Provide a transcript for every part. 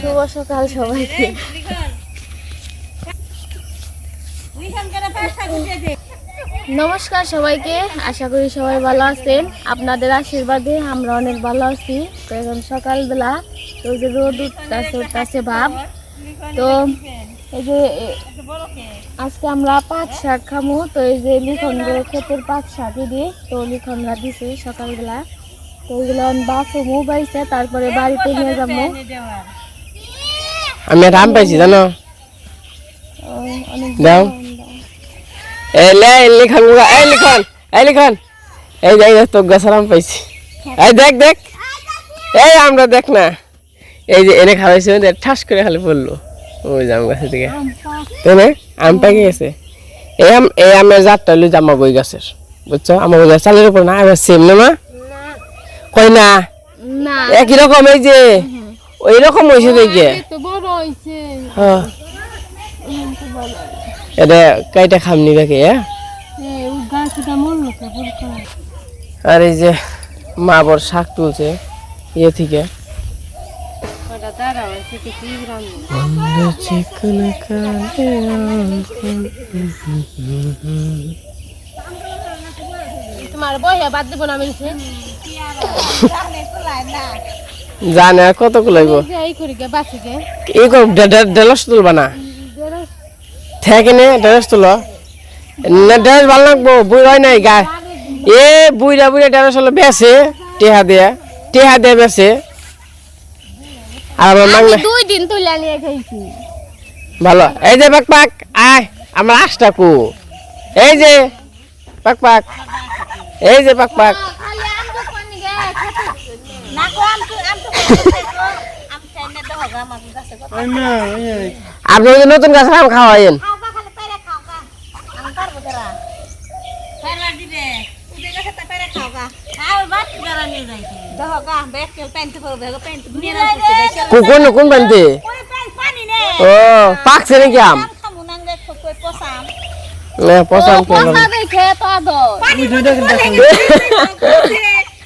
শুভ সকাল সবাইকে। নমস্কার সবাইকে, আশা করি সবাই ভালো আছেন। আপনাদের আশীর্বাদে আমরা অনেক ভালো আছি। তো এখন সকালবেলা তো যে রোদ উঠতেছে উঠতেছে ভাব। তো এই যে, আজকে আমরা পাট শাক খামু। তো এই যে লিখন ক্ষেতের পাট শাক দিয়ে তো লিখনরা দিছে সকালবেলা। তো ওইগুলো বাসুমু তারপরে বাড়িতে নিয়ে যাব। আমি আম পাইছি জানো? দাও। এই লে এই লিখন এই লিখন এই লিখন এই যাই তো গাছের পাইছি। এই দেখ দেখ। এই আমরা দেখ না। এই যে এনে খাওয়াইছে ঠাস করে খালি পড়ল ওই জাম গাছের দিকে। তাই না আম পেকে গেছে। এই আম এই আমের জাতটা হলো জামা বই গাছের বুঝছ? আমার বই গাছ চালের উপর না এবার সেম না মা? কই না? একই রকম এই যে। ওই রকম হয়েছে দেখে হ্যাঁ। এটা কাইটা খামনি দেখে হ্যাঁ? আর এই যে মা বর শাক তুলছে ইয়ে থেকে। তোমার বইয়া বাদ দেবো না আমি জানে কত লাগবো এই করি ডেলাস তুলবা না? থেকে নে ডেলাস তুলো। না ডেলাস ভালো লাগবো বুড় হয় নাই গা। এ বুড়া বুড়া ডেলাস হলো বেসে টেহা দেয়া টেহা দিয়ে বেসে আর আমার দুই দিন তুলে নিয়ে খাইছি। ভালো। এই যে পাক পাক আয় আমরা আসটা কু। এই যে পাক পাক। এই যে পাক পাক। আপনি ওই যে নতুন গাছ আম খাওয়াইন কোন কোন বানতে? পানি ও পাকছে নাকি আম? পসাম না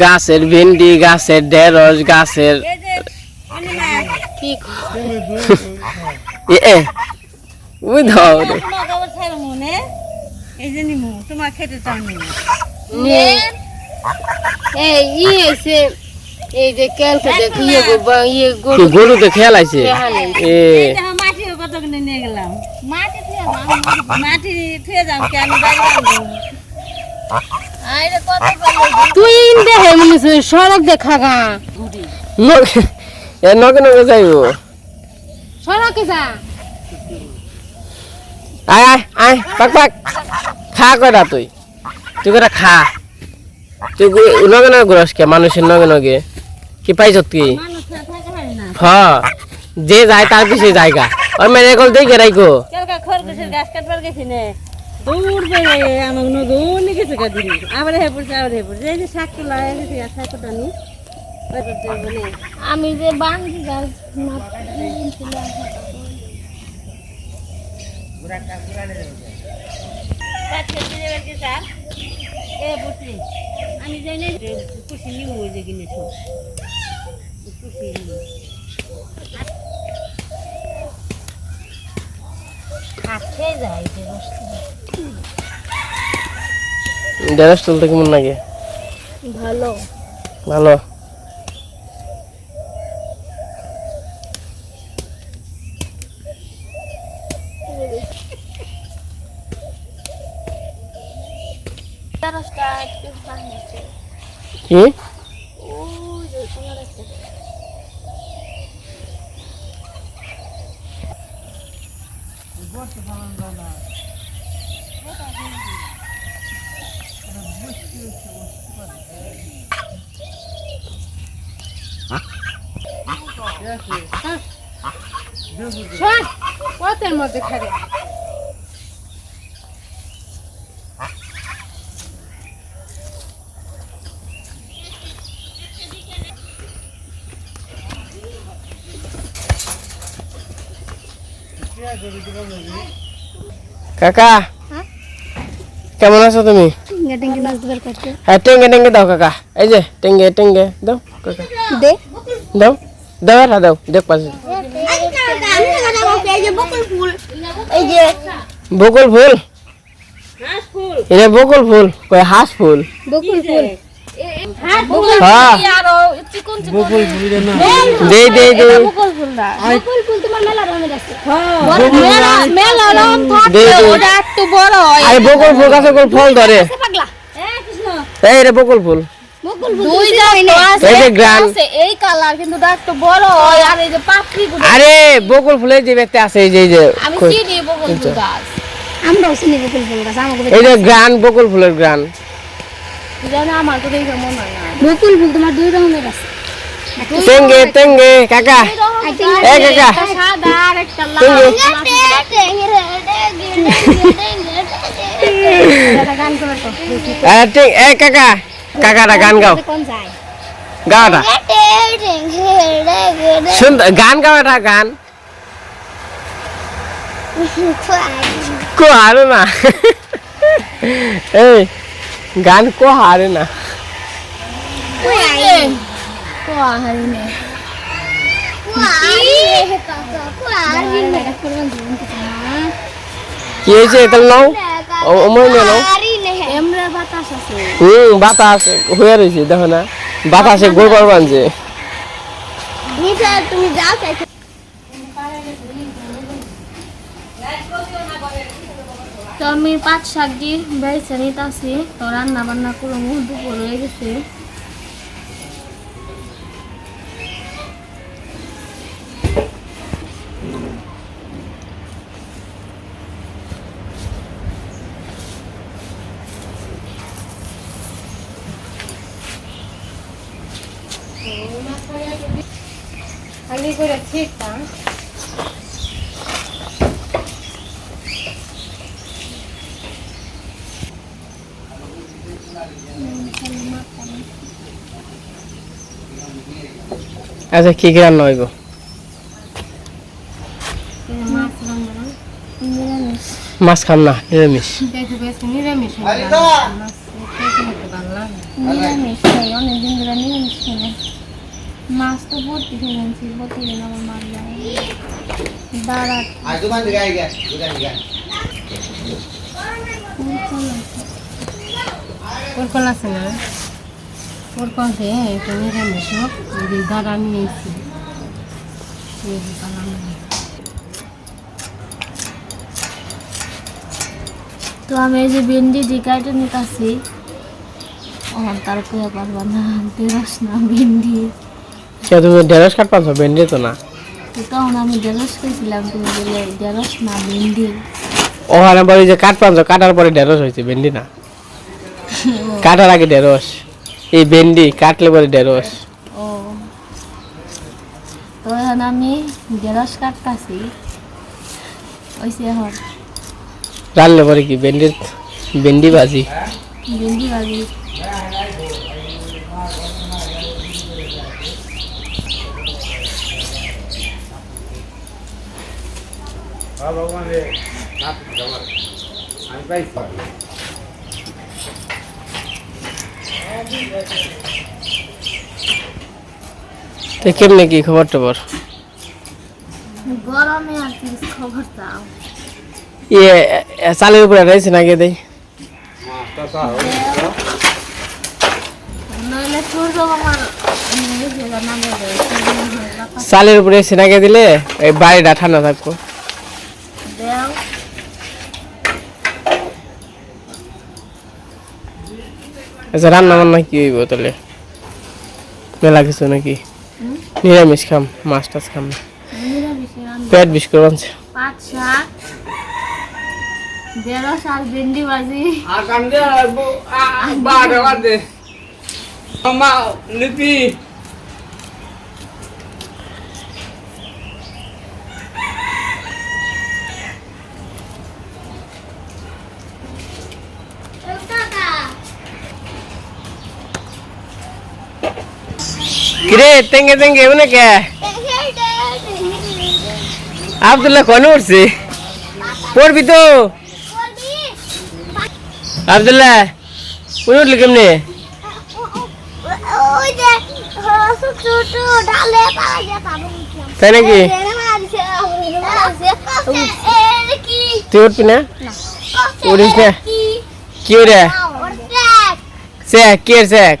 গাছের ভেন্ডি গাছের ঢেঁড়স গাছের এই যে অনিমা কি এ এ, ওই ধর। তোমার গাবার ছাড়ো মনে? এই যে নিমু তোমার খেতে চাও নি নে এই ই এসে এই যে ক্যালকে ইয়ে ইয়ে গো কি গরুতে খেলাইছে? এ। মাটি মাটি তুই ইন দেহে মনে সড়ক দেখা গা। এ নকে নকে যাইব। সড়কে যা। আয় আয় আয় পাক পাক। খা কয়টা তুই। তুই কয়টা খা। তুই নগে নগে ঘুরস কে? মানুষের নগে নগে। কি পাইছ তুই? হ। যে যায় তার পিছিয়ে জায়গা। ওই মেরে কল দেখে রাইকো কেলকা খরগোশের গাছ কাটবার গেছি নে দূর বেড়ে আমাকে নদুন গেছে গা দিন আবার হে পড়ছে আবার হে পড়ছে। এই যে শাক তোলা এই যে শাক তোলা নি ওই করতে বলে আমি যে বাংলি গাছ গেছে আমি যাই না খুশি নিউ ওই যে খুশি খাচ্ছে যাই ড্রেস তুলতে কেমন লাগে? ভালো। ভালো তেরোটা একটু বানিয়েছে কি ওই যে তোমার একটা শোন পথের মধ্যে খাবে কাকা কেমন আছো তুমি? গেটিং নাচ বের করতে হ্যাঁ টেঙ্গে টেঙ্গে দাও কাকা। এই যে টেঙ্গে টেঙ্গে দাও কাকা। দে। দাও। দাও এটা দাও দেখ যে বকুল ফুল। এই বকুল ফুল এটা বকুল ফুল কই হাঁস ফুল বকুল ফুল হ্যাঁ আরও চিকন চিকন দে দে। দে বকুল ফুল না বকুল ফুল গাছে ফল ধরে। এই রে বকুল ফুল। বকুল ফুল দুই জাত আছে এই যে গ্রান আছে এই কালার কিন্তু ওটা একটু বড় আর এই যে পাপড়ি গুলো। আরে বকুল ফুলের যে ব্যক্তি আছে এই যে এই যে বকুল আমরাও চিনি বকুল ফুল গাছ এই যে গ্রান বকুল ফুলের গ্রান জানো আমার তো দেখে মনে হয় না। বকুল ফুল তোমার দুই রঙের আছে। টেঙ্গে টেঙ্গে কাকা। এই কাকা। একটা সাদা আর একটা লাল। টেঙ্গে। গান করে তো। আরে টেং এই কাকা। কাকাটা গান গাও কোন যায় গাওটা শুন গান গাও এটা গান কো হারে না এই গান কো হারে না কোয়া হারিনে কি হয়েছে তাহলে নাও ও- অমর নিয়ে নাও এমরে বাতাস আছে হুম বাতাস হয়ে রয়েছে দেখো না। বাতাসে গোল গোল বানছে তুমি যাও তো আমি পাঁচ শাক দিয়ে বেছে নিতেছি তো রান্না বান্না করব মুখ দুপুর হয়ে গেছে। আচ্ছা কি কি রান্না হইব মাছ রান্না নিরামিষ মাছ খাম না নিরামিষ। মাছ তো। ভর্তি খেয়ে আনছি প্রতিদিন আমার মাছ যায় দাঁড়া ওর কোন আছে না ওর সে এটা নিরামিষ হোক যদি দাঁড়া নিয়ে এসেছি। তো আমি এই যে ভেন্ডি দিয়ে কাটে নিতেছি। আমার তার কয়ে পারবা না দেরস না ভেন্ডি। কে তুমি ঢেঁড়স কাট পাচ্ছ ভেন্ডি তো না। তো তখন আমি ঢেঁড়স খেয়েছিলাম তুমি বলে ঢেঁড়স না ভেন্ডি। ওখানে বলি যে কাঠ পাচ্ছ কাটার পরে ঢেঁড়স হয়েছে ভেন্ডি না। কাটার আগে ঢেঁড়স। এই ভেন্ডি কাটলে পরে ঢেঁড়স। ও। তো এখন আমি ঢেঁড়স কাটতাছি। ওইসে এখন। রান্না পরে কি? ভেন্ডির ভেন্ডি ভাজি? ভেন্ডি ভাজি। তো কেমনে কি খবর টবর গরমে আর কি খবর চাও ইয়ে চালের উপরে রয়েছে না গিয়ে দেই চালের উপরে এসে নাগে দিলে এই বাড়িটা ঠান্ডা থাকব দেও আচ্ছা রান্না বান্না কি হইব তাহলে? মেলা কিছু নাকি? নিরামিষ খাম মাছ টাছ খাম। না পেট বিষ করে বানছে আর কান্দে আর আর ভেন্ডি মা কিরে তেঙ্গে তেঙ্গে উনে কে? আব্দুল্লাহ কোনে উঠছে পড়বি তো। আব্দুল্লাহ উনি উঠলি কেমনে? তাই নাকি? তুই উঠবি না? উঠিস না। কি রে শেখ কে বললাম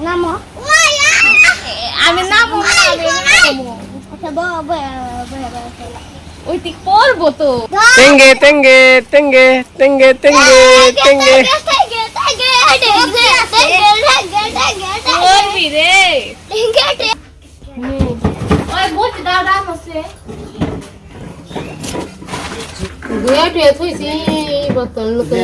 লাগে আমি নামো ওই ঠিক পড়ব তো। তেঙ্গে তেঙ্গে তেঙ্গে তেঙ্গে তেঙ্গে তেঙ্গে বোতল লুকে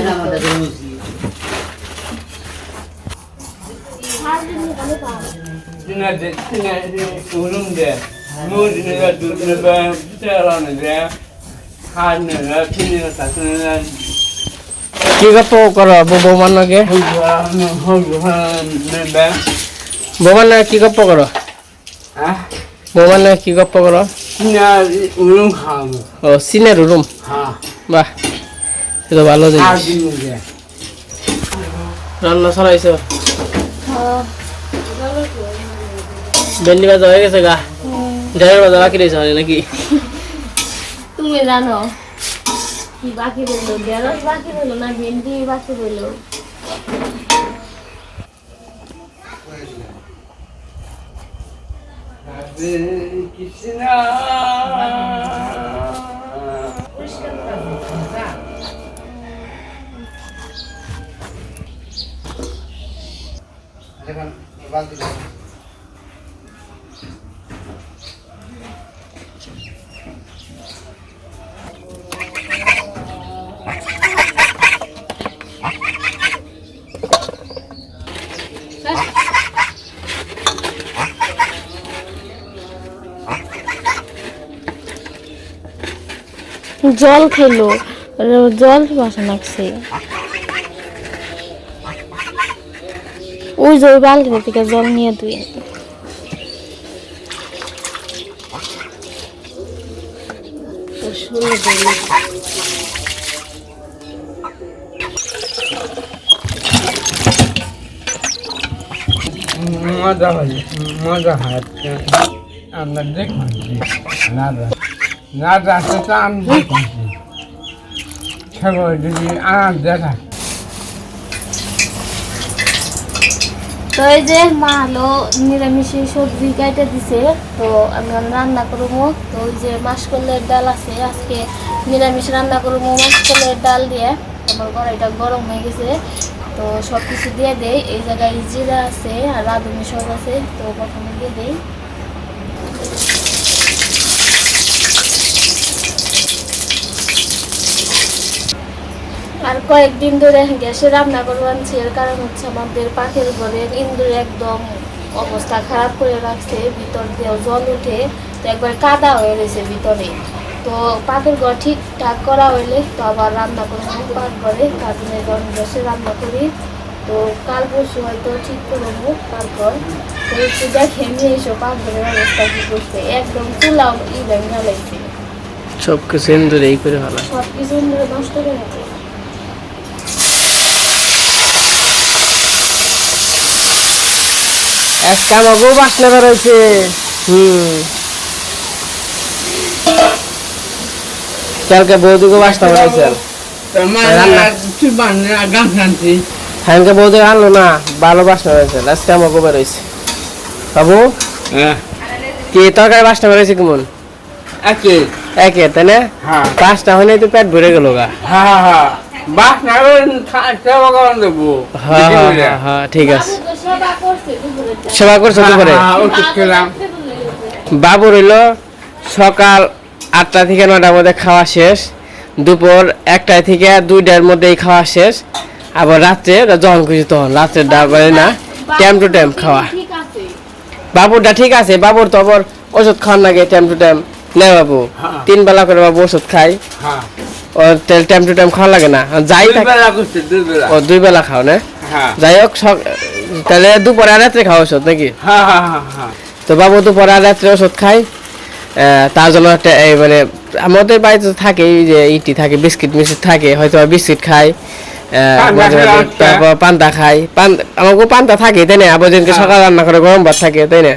কি গপ্প কর বৌমার নাকি? বৌমার নাকি কি গপ্প কর? বৌমার নাকি কি গপ্প কর? ও সিনের রুম বাহ ভালো জিনিস। রান্না চলাইছ? ভেন্ডি ভাজা হয়ে গেছে গা। ডালের ভাজা বাকি রয়েছে মানে নাকি? তুমি জানো কি বাকি রইল? ঢেঁড়স বাকি রইল না ভেন্ডি বাকি রইল? জল খেলো জল বাসা লাগছে ওই যে ওই বালতিটা থেকে জল নিয়ে তুই মজা হয় মজা হয় আমরা দেখুন না রাস্তা তো আমি দেখুন সেগুলো যদি আমার দেখা তো এই যে মা হলো নিরামিষে সবজি কাইটা দিছে, তো আমি রান্না করব। তো ওই যে মাসকলের ডাল আছে, আজকে নিরামিষ রান্না করব মাসকলের ডাল দিয়ে। আমার কড়াইটা গরম হয়ে গেছে। তো সব কিছু দিয়ে দেয় এই জায়গায় জিরা আছে আর রাঁধুনি সব আছে, তো প্রথমে দিয়ে দেই। আর কয়েকদিন ধরে গ্যাসে রান্না করে আনছি। এর কারণ হচ্ছে আমাদের পাখির ঘরের ইন্দুর একদম অবস্থা খারাপ করে রাখছে ভিতর দিয়েও জল উঠে তো একবার কাদা হয়ে গেছে ভিতরে। তো পাখির ঘর ঠিকঠাক করা হইলে তো আবার রান্না পাক ঘরে তার জন্য যখন গ্যাসে রান্না করি। তো কাল পরশু হয়তো ঠিক করব তারপর তো একটু দেখে নিয়ে এসো পাক ঘরের অবস্থা কি করছে। একদম চুলাও ই ভেঙে লাগছে সব কিছু এই করে ভালো সব কিছু ইন্দুরে নষ্ট করে একটা বাবু বাসনা বেরোইছে হুম। কালকে বৌদিকে বাসনা বেরোইছে হ্যাংকে বৌদি আনলো না ভালো বাসনা বেরোইছে আজকে আমাকে বেরোইছে বাবু? হ্যাঁ। কি তরকারি বাসনা বেরোইছে কেমন? একে। একে তাই না? হ্যাঁ। পাঁচটা হয় নাই তো পেট ভরে গেল গা। হ্যাঁ হ্যাঁ। বাস না সেবা করান দেবো। হ্যাঁ হ্যাঁ হ্যাঁ, হ্যাঁ ঠিক আছে। বাবু সেবা করছে হ্যাঁ, দুপুরে? বাবুর হইল সকাল আটটা থেকে নটার মধ্যে খাওয়া শেষ। দুপুর একটা থেকে দুইটার মধ্যেই খাওয়া শেষ। আবার রাত্রে যখন খুশি তখন রাত্রে ডাবে না টাইম টু টাইম খাওয়া। ঠিক বাবুরটা ঠিক আছে বাবুর তো আবার ওষুধ খাওয়ার লাগে টাইম টু টাইম না বাবু। তিন বেলা করে বাবু ওষুধ খাই ও টাইম টু টাইম খাওয়া লাগে না। যাই থাকে ও দুই বেলা খাও না? হ্যাঁ। যাই হোক তাহলে দুপুরে আর রাত্রে খাওয়া ওষুধ নাকি? হ্যাঁ হ্যাঁ তো বাবু দুপুরে আর রাত্রে ওষুধ খাই তার জন্য একটা এই মানে আমাদের বাড়িতে তো থাকেই যে ইটি থাকে বিস্কিট মিস্কিট থাকে হয়তো বিস্কিট খাই পান্তা পান্তা খাই পান আমাকে পান্তা থাকে তাই না? আবার যেদিনকে। সকাল রান্না করে গরম ভাত থাকে তাই না?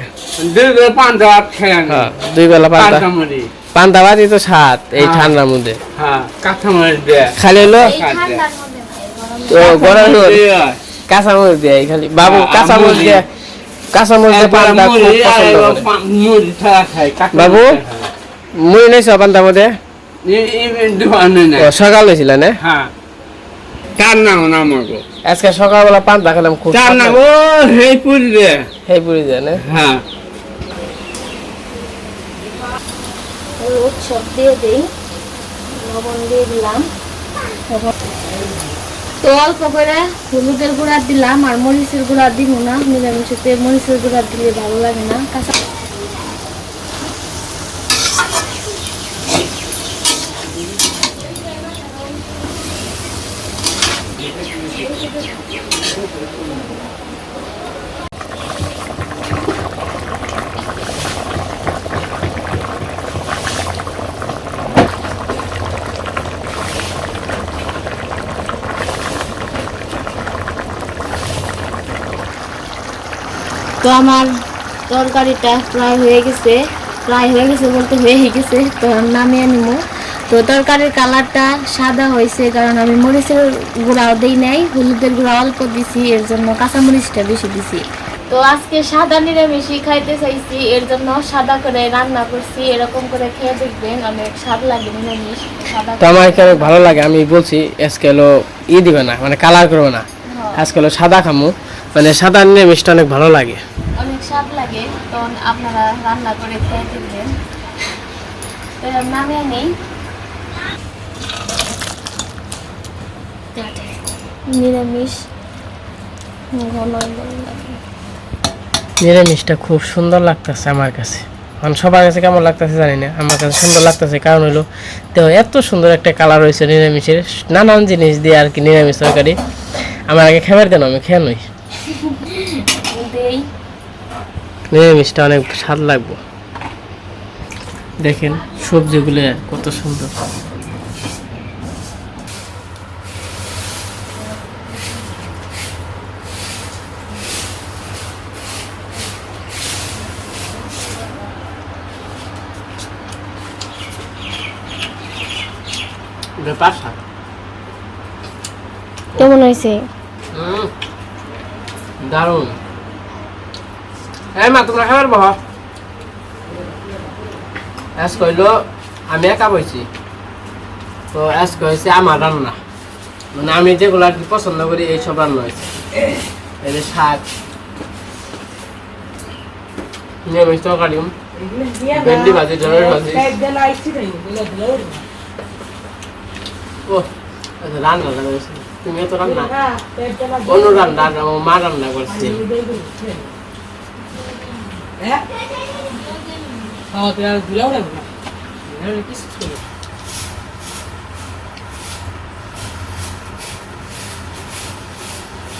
খেয়ে আনি হ্যাঁ দুই বেলা পান্তা পান্তা ভাতই তো স্বাদ এই হ্যাঁ। ঠান্ডার মধ্যে। হ্যাঁ কাঁচা মরিচ দেয়। খালি হলো এই ঠান্ডার মধ্যে খাই, গরম তো গরম কাঁচামরিচ দেয়। খালি বাবু হ্যাঁ, কাঁচামরিচ। দিয়ে কাঁচামরিচ পান্তা বাবু? মুড়ি নেইছ পান্তার মধ্যে? সকাল হয়েছিল না? হ্যাঁ। তার নাম নাম আজকে সকালবেলা পান্তা খেলাম খুব তার নাম ও হেই পুরি রে হেই পুরি যায় না? হ্যাঁ। ওই সব দিয়ে দিই। লবণ দিয়ে দিলাম। তো অল্প করে হলুদের গুঁড়া দিলাম আর মরিচের গুঁড়া দিব না। মিলামিশিতে মরিচের গুঁড়া দিলে ভালো লাগে না। কাঁচা তো আমার তরকারিটা প্রায় হয়ে গেছে প্রায় হয়ে গেছে বলতে হয়ে গেছে তো নামিয়ে নিব তো তরকারির কালারটা সাদা হয়েছে কারণ আমি মরিচের গুঁড়াও দিই নাই হলুদের গুঁড়া অল্প দিছি এর জন্য কাঁচা মরিচটা বেশি দিছি। তো আজকে সাদা নিরামিষই খাইতে চাইছি এর জন্য সাদা করে রান্না করছি এরকম করে খেয়ে দেখবেন অনেক স্বাদ লাগে নিরামিষ সাদা তো আমার এখানে ভালো লাগে আমি বলছি আজকে হলো ই দিবে না মানে কালার করবে না। হ্যাঁ, আজকে হলো সাদা খামু। মানে সাদা নিরামিষটা অনেক ভালো লাগে। অনেক স্বাদ লাগে তো আপনারা রান্না করে খেয়ে দেখবেন তো নামিয়ে নেই। নিরামিষ ঘন লাগে। নিরামিষটা খুব সুন্দর লাগতেছে আমার কাছে। মানে সবার কাছে কেমন লাগতেছে জানি না আমার কাছে সুন্দর লাগতেছে। কারণ হলো তো এত সুন্দর একটা কালার হয়েছে নিরামিষের। নানান জিনিস দিয়ে আর কি নিরামিষ তরকারি। আমার আগে খাবার দেন আমি খেয়ে নই দেই নিরামিষটা অনেক স্বাদ লাগবে। দেখেন সবজিগুলো কত সুন্দর। কেমন হয়েছে? দারুণ। হ্যাঁ মা তোমরা খাবার বহ। আজ কইল আমি একা বইছি। তো আজ কইছে আমার রান্না। মানে আমি যেগুলো আর কি পছন্দ করি এই সব রান্না হয়েছে এই যে শাক নিরামিষ তরকারি ভেন্ডি ভাজি ঢেঁড়স ভাজি। ও রান্না তুমি তো রান্না? অন্য রান্না মা রান্না করছে।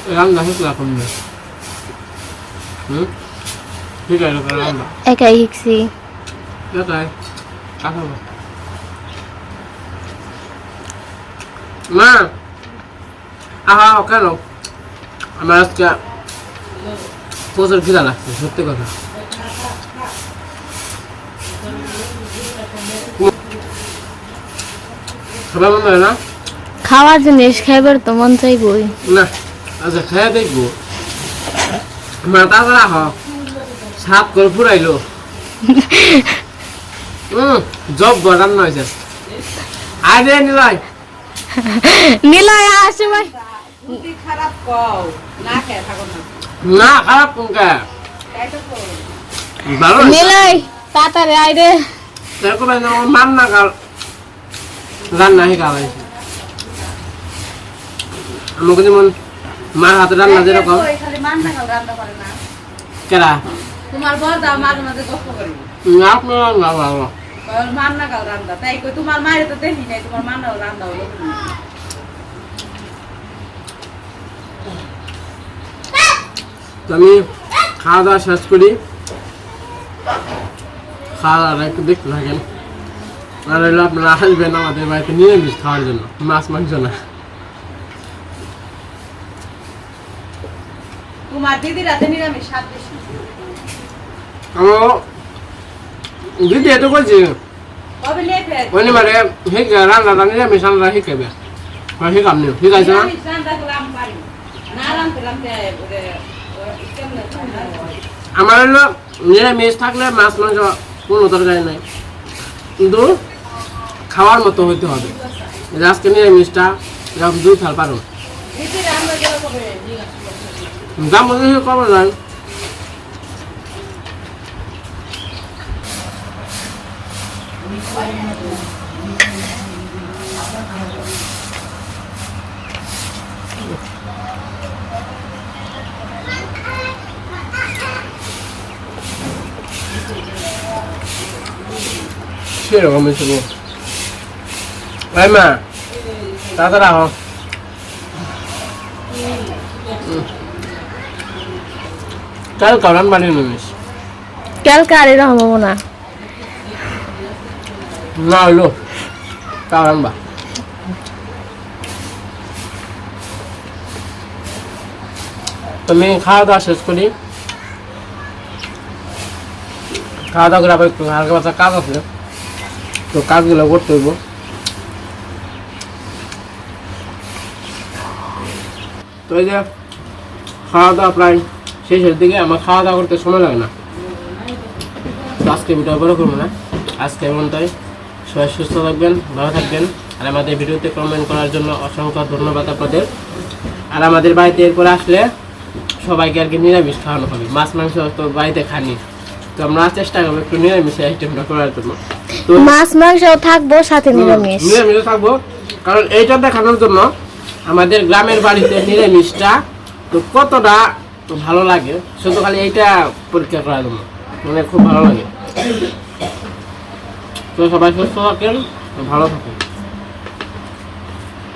রান্না হুম ঠিক আছে রান্না একাই শিখছি কোথায় কাকা মা আহা কেন আমার আজকে প্রচুর খিদা লাগছে সত্যি কথা খাবার মন হয় না? খাওয়ার জিনিস খাইবার তো মন চাইবই। না আচ্ছা খেয়ে দেখব। মাথা করা হ। সাপ করে ফুরাইলো। হুম জব রান্না হয়েছে আয় রে নিলয়। নিলয় আসে ভাই। খারাপ কও। না খেয়ে থাকো না না খারাপ কোনটা নিলয় তাড়াতাড়ি আয় রে এরকম মান না কাল। রান্না হে খাওয়াইছে আমাকে যেমন মার হাতে রান্না যেরকম। করে? তোমার বর মাঝে মাঝে গল্প করি। আপনার রান্না ভালো মান্না খাও রান্না তাই কই তোমার মায়ের তো দেখি নাই তোমার মান্নাও রান্না হলো আমি খাওয়া দাওয়া শেষ করি। খাওয়া দাওয়াটা একটু দেখতে থাকেন। আর হলো আপনারা আসবেন আমাদের বাড়িতে নিরামিষ খাওয়ার জন্য মাছ মাংস না। তোমার দিদি রাতে নিরামিষ স্বাদ বেশি। আমার দিদি এত করছি ওই মানে নিরামিষ রান্নাটা শিখাবে শিখাম নিও ঠিক আছে না না? আমার হলো নিরামিষ থাকলে মাছ মাংস কোনো তরকারি নাই। কিন্তু খাওয়ার মতো হইতে হবে। আজকে নিরামিষটা, এরকম দুই থাল পারো। দাম মধ্যে কবে যায় সেরকম ভাই মা তাড়াতাড়ি আহ কাল কারণ বানিয়ে কালকে আর এরকম হব না না হইল কারণ বা তুমি খাওয়া দাওয়া শেষ করি খাওয়া দাওয়া করে আবার একটু হালকা পাতলা কাজ আছে তো কাজগুলো করতে হইব তো এই যে খাওয়া দাওয়া প্রায় শেষের দিকে আমার খাওয়া দাওয়া করতে সময় লাগে না। আজকে ভিডিও বড় করব না। আজকে এমনটাই সবাই সুস্থ থাকবেন ভালো থাকবেন। আর আমাদের ভিডিওতে কমেন্ট করার জন্য অসংখ্য ধন্যবাদ আপনাদের। আর আমাদের বাড়িতে এরপরে আসলে সবাইকে আর কি নিরামিষ খাওয়ানো হবে। মাছ মাংস তো বাড়িতে খানি তো আমরা চেষ্টা করব একটু নিরামিষ আইটেমটা করার জন্য। তো মাছ মাংস থাকব সাথে নিরামিষ। নিরামিষ থাকব। কারণ এইটা দেখানোর জন্য আমাদের গ্রামের বাড়িতে নিরামিষটা তো কতটা ভালো লাগে? শুধু খালি এইটা পরীক্ষা করার জন্য। মানে খুব ভালো লাগে। তো সবাই সুস্থ থাকেন, ভালো থাকেন।